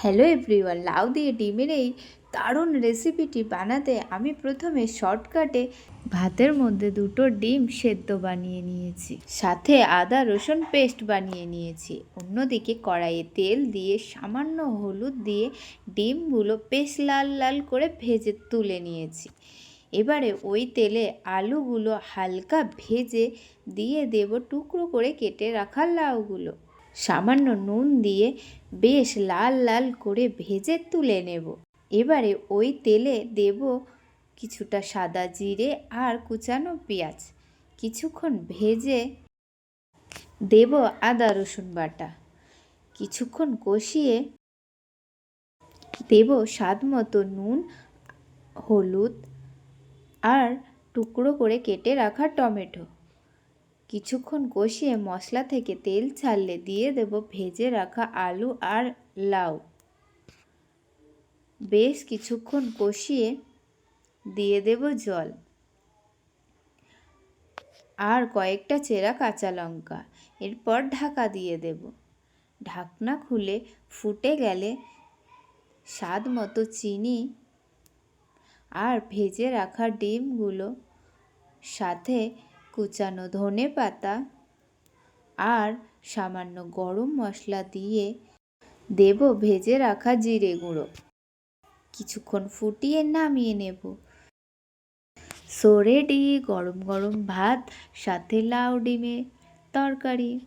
Hello everyone, লাউ দিয়ে ডিমের এই দারুণ রেসিপিটি বানাতে আমি প্রথমে শর্টকাটে ভাতের মধ্যে দুটো ডিম সেদ্ধ বানিয়ে নিয়েছি। সাথে আদা, রসুন পেস্ট বানিয়ে নিয়েছি। অন্যদিকে কড়াইয়ে তেল দিয়ে সামান্য হলুদ দিয়ে ডিমগুলো বেশ লাল লাল করে ভেজে তুলে নিয়েছি। এবারে ওই তেলে আলুগুলো হালকা ভেজে দিয়ে দেব টুকরো করে কেটে রাখা লাউগুলো। সামান্য নুন দিয়ে বেশ লাল লাল করে ভেজে তুলে নেব। এবারে ওই তেলে দেব কিছুটা সাদা জিরে আর কুচানো পেঁয়াজ। কিছুক্ষণ ভেজে দেব আদা রসুন বাটা। কিছুক্ষণ কষিয়ে দেব স্বাদ মতো নুন, হলুদ আর টুকরো করে কেটে রাখা টমেটো। কিছুক্ষণ কষিয়ে মশলা থেকে তেল ছাড়লে দিয়ে দেব ভেজে রাখা আলু আর লাউ। বেশ কিছুক্ষণ কষিয়ে দিয়ে দেব জল। আর কয়েকটা চেরা কাঁচা লঙ্কা। এরপর ঢাকা দিয়ে দেব। ঢাকনা খুলে ফুটে গেলে স্বাদ মতো চিনি আর ভেজে রাখা ডিমগুলো সাথে কুচানো ধনে পাতা আর সামান্য গরম মশলা দিয়ে দেব ভেজে রাখা জিরে গুঁড়ো। কিছুক্ষণ ফুটিয়ে নামিয়ে নেব। সোরে রেডি, গরম গরম ভাত, সাথে লাউ ডিমে তরকারি।